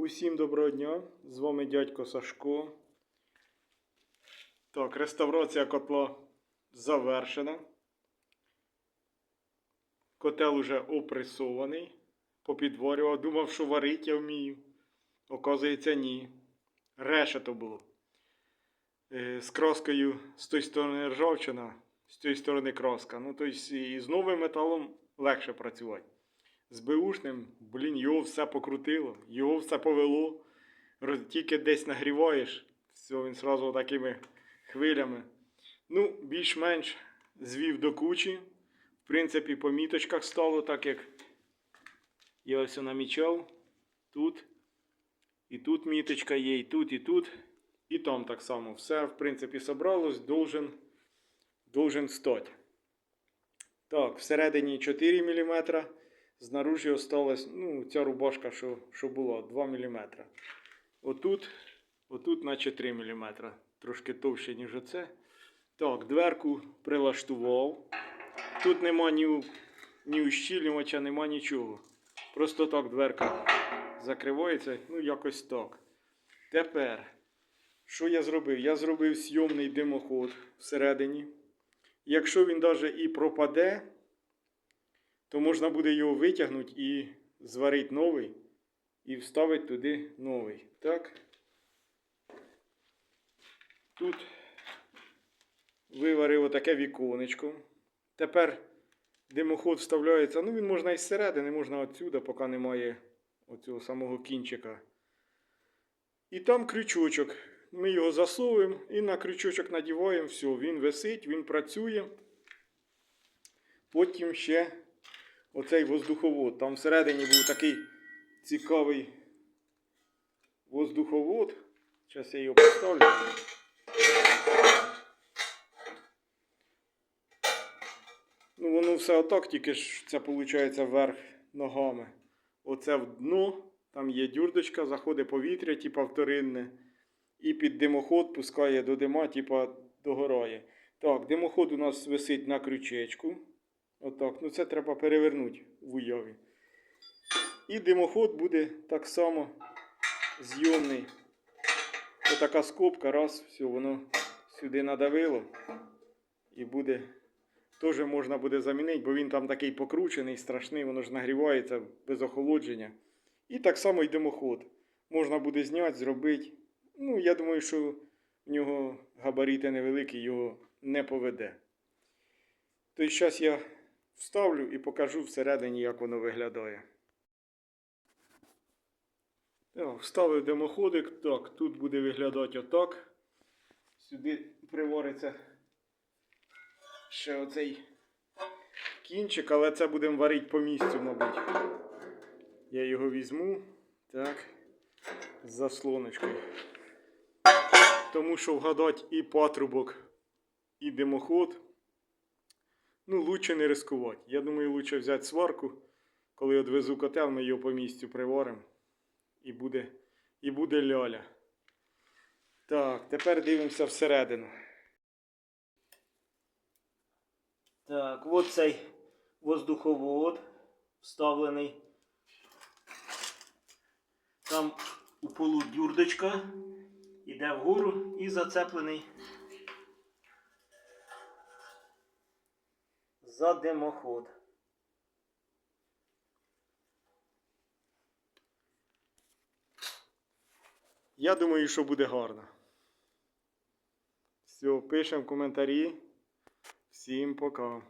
Усім доброго дня! З вами дядько Сашко. Так, реставрація котла завершена. Котел уже опресований. Попідворював. Думав, що варить я вмію. Оказується, ні. Решето було. Е, З краскою з тої сторони ржавчина, з тієї сторони краска. Ну, тобто і з новим металом легше працювати. З беушним, блін, його все покрутило, його все повело. Тільки десь нагріваєш, все, він одразу такими хвилями. Ну, більш-менш звів до кучі. В принципі, по міточках стало, так як я ось намічав. Тут. І тут міточка є, і тут, і тут. І там так само. Все, в принципі, собралось, должен, должен стати. Так, всередині 4 мм. Знаружі осталась, ну, ця рубашка, що, що була, 2 мм. Отут, отут, наче 3 мм. Трошки товще, ніж оце. Так, дверку прилаштував. Тут нема ні, ні ущільнювача, нема нічого. Просто так дверка закривається, ну якось так. Тепер, що я зробив? Я зробив сйомний димоход всередині. Якщо він навіть і пропаде, то можна буде його витягнути і зварити новий і вставити туди новий. Так. Тут виварив отаке віконечко. Тепер димоход вставляється. Ну, він можна із середини, можна отсюди, поки немає оцього самого кінчика. І там крючочок. Ми його засовуємо і на крючочок надіваємо. Все, він висить, він працює. Потім ще оцей воздуховод. Там всередині був такий цікавий воздуховод. Зараз я його поставлю. Ну, воно все отак, тільки ж це виходить вверх ногами. Оце в дно, там є дюрдочка, заходить повітря, типа вторинне. І під димоход пускає до дима, типа догорає. Так, димоход у нас висить на крючечку. Отак. Ну це треба перевернути в уяві. І димоход буде так само зйомний. Отака скобка, раз, все, воно сюди надавило. І буде. Теж можна буде замінити, бо він там такий покручений, страшний, воно ж нагрівається без охолодження. І так само й димоход. Можна буде зняти, зробити. Ну, я думаю, що в нього габарити невеликі, його не поведе. Тобто зараз я вставлю і покажу всередині, як воно виглядає. Так, вставив димоходик. Так, тут буде виглядати отак. Сюди привариться ще оцей кінчик, але це будемо варити по місцю, мабуть. Я його візьму. Так. З заслоночкою. Тому що вгадати і патрубок, і димоход. Ну, лучше не ризикувати. Я думаю, лучше взяти сварку. Коли відвезу котел, ми його по місцю приваримо. І буде, і буде ляля. Так, тепер дивимося всередину. Так, от цей воздуховод вставлений. Там у полу дюрдочка йде вгору і зацеплений за димоход. Я думаю, що буде гарно. Все, пишемо коментарі. Всім пока.